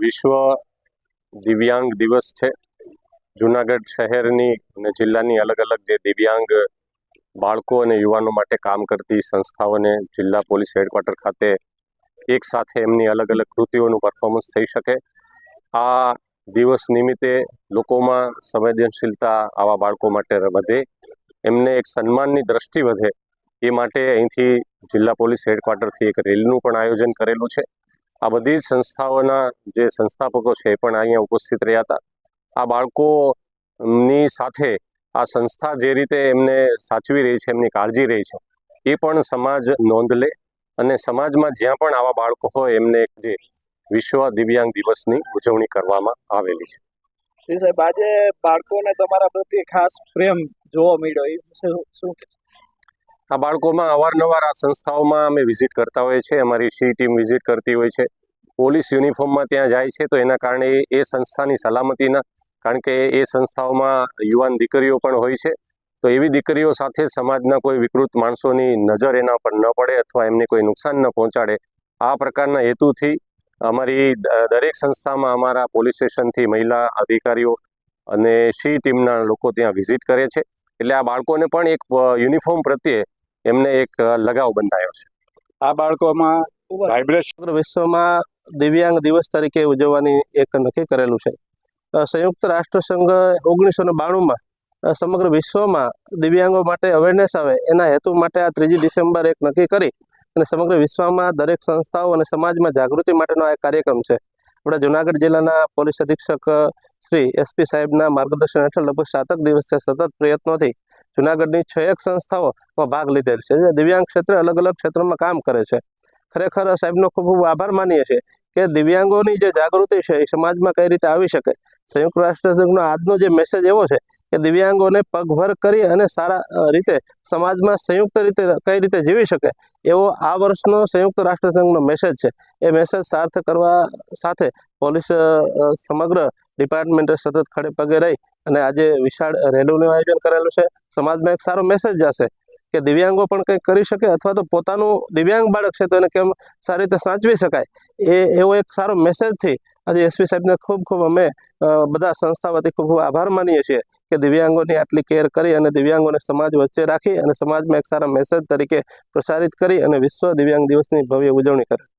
વિશ્વ દિવ્યાંગ દિવસ છે. જુનાગઢ શહેરની અને જિલ્લાની અલગ અલગ જે દિવ્યાંગ બાળકો અને યુવાનો માટે કામ કરતી સંસ્થાઓને જિલ્લા પોલીસ હેડક્વાર્ટર ખાતે એક સાથે એમની અલગ અલગ કૃતિઓનું પરફોર્મન્સ થઈ શકે. આ દિવસ નિમિત્તે લોકોમાં સંવેદનશીલતા આવા બાળકો માટે વધે. એમને એક સન્માનની દ્રષ્ટિ વધે. એ માટે અહીંથી જિલ્લા પોલીસ હેડક્વાર્ટરથી એક રેલીનું પણ આયોજન કરેલું છે. આ બધી જ સંસ્થાઓના જે સંસ્થાપકો છે એ પણ અહીંયા ઉપસ્થિત રહ્યા હતા. આ બાળકોની સાથે આ સંસ્થા જે રીતે એમને સાચવી રહી છે, એમની કાળજી રહી છે, એ પણ સમાજ નોંધ લે અને સમાજમાં જ્યાં પણ આવા બાળકો હોય, એમને જે વિશ્વ દિવ્યાંગ દિવસની ઉજવણી કરવામાં આવેલી છે. સાહેબ, આજે બાળકોને તમારા પ્રત્યે ખાસ પ્રેમ જોવા મળ્યો. એ શું આ બાળકોમાં અવારનવાર આ સંસ્થાઓમાં અમે વિઝિટ કરતા હોઈએ છીએ. અમારી સી ટીમ વિઝિટ કરતી હોય છે. પોલીસ યુનિફોર્મમાં ત્યાં જાય છે તો એના કારણે એ- સંસ્થાની સલામતીના, કારણ કે એ સંસ્થાઓમાં યુવાન દીકરીઓ પણ હોય છે. તો એવી દીકરીઓ સાથે સમાજના કોઈ વિકૃત માણસોની નજર એના પર ન પડે અથવા એમને કોઈ નુકસાન ન પહોંચાડે. આ પ્રકારના હેતુથી અમારી દરેક સંસ્થામાં અમારા પોલીસ સ્ટેશનથી મહિલા અધિકારીઓ અને સી ટીમના લોકો ત્યાં વિઝિટ કરે છે. એટલે આ બાળકોને પણ એક યુનિફોર્મ પ્રત્યે એમને એક લગાવ બંધાયો છે. આ બાળકોમાં વાઇબ્રેશન વિશ્વમાં દિવ્યાંગ દિવસ તરીકે ઉજવવાની એક નક્કી કરેલું છે. સંયુક્ત રાષ્ટ્રસંઘ ઓગણીસો ને બાણુંમાં સમગ્ર વિશ્વમાં દિવ્યાંગો માટે અવેરનેસ આવે, એના હેતુ માટે આ ત્રીજી ડિસેમ્બર એક નક્કી કરી અને સમગ્ર વિશ્વમાં દરેક સંસ્થાઓ અને સમાજમાં જાગૃતિ માટેનો આ કાર્યક્રમ છે. આપણા જુનાગઢ જિલ્લાના પોલીસ અધિક્ષક શ્રી એસપી સાહેબના માર્ગદર્શન હેઠળ લગભગ સાતક દિવસથી સતત પ્રયત્નોથી જુનાગઢની છ એક સંસ્થાઓમાં ભાગ લીધેલ છે. જે દિવ્યાંગ ક્ષેત્રે અલગ અલગ ક્ષેત્રોમાં કામ કરે છે. ખરેખર સાહેબનો ખૂબ ખૂબ આભાર માનીએ છીએ કે દિવ્યાંગોની જે જાગૃતિ છે એ સમાજમાં કઈ રીતે આવી શકે. સંયુક્ત રાષ્ટ્રસંઘનો આજનો જે મેસેજ એવો છે કે દિવ્યાંગોને પગભર કરી અને સારા રીતે સમાજમાં સંયુક્ત રીતે, કઈ રીતે જીવી શકે એવો આ વર્ષનો સંયુક્ત રાષ્ટ્રસંઘનો મેસેજ છે. એ મેસેજ સાર્થ કરવા સાથે પોલીસ સમગ્ર ડિપાર્ટમેન્ટે સતત ખડે પગે રહી અને આજે વિશાળ રેલીનું આયોજન કરેલું છે. સમાજમાં એક સારો મેસેજ જશે. કે દિવ્યાંગો પણ કંઈક કરી શકે અથવા તો પોતાનું દિવ્યાંગ બાળક છે તો એને કેમ સારી રીતે સાચવી શકાય? એ, એવો એક સારો મેસેજથી આજે એસપી સાહેબને ખૂબ ખૂબ અમે બધા સંસ્થા વતી ખૂબ ખૂબ આભાર માનીએ છીએ કે દિવ્યાંગોની આટલી કેર કરી અને દિવ્યાંગોને સમાજ વચ્ચે રાખી અને સમાજમાં એક સારા મેસેજ તરીકે પ્રસારિત કરી અને વિશ્વ દિવ્યાંગ દિવસની ભવ્ય ઉજવણી કરે.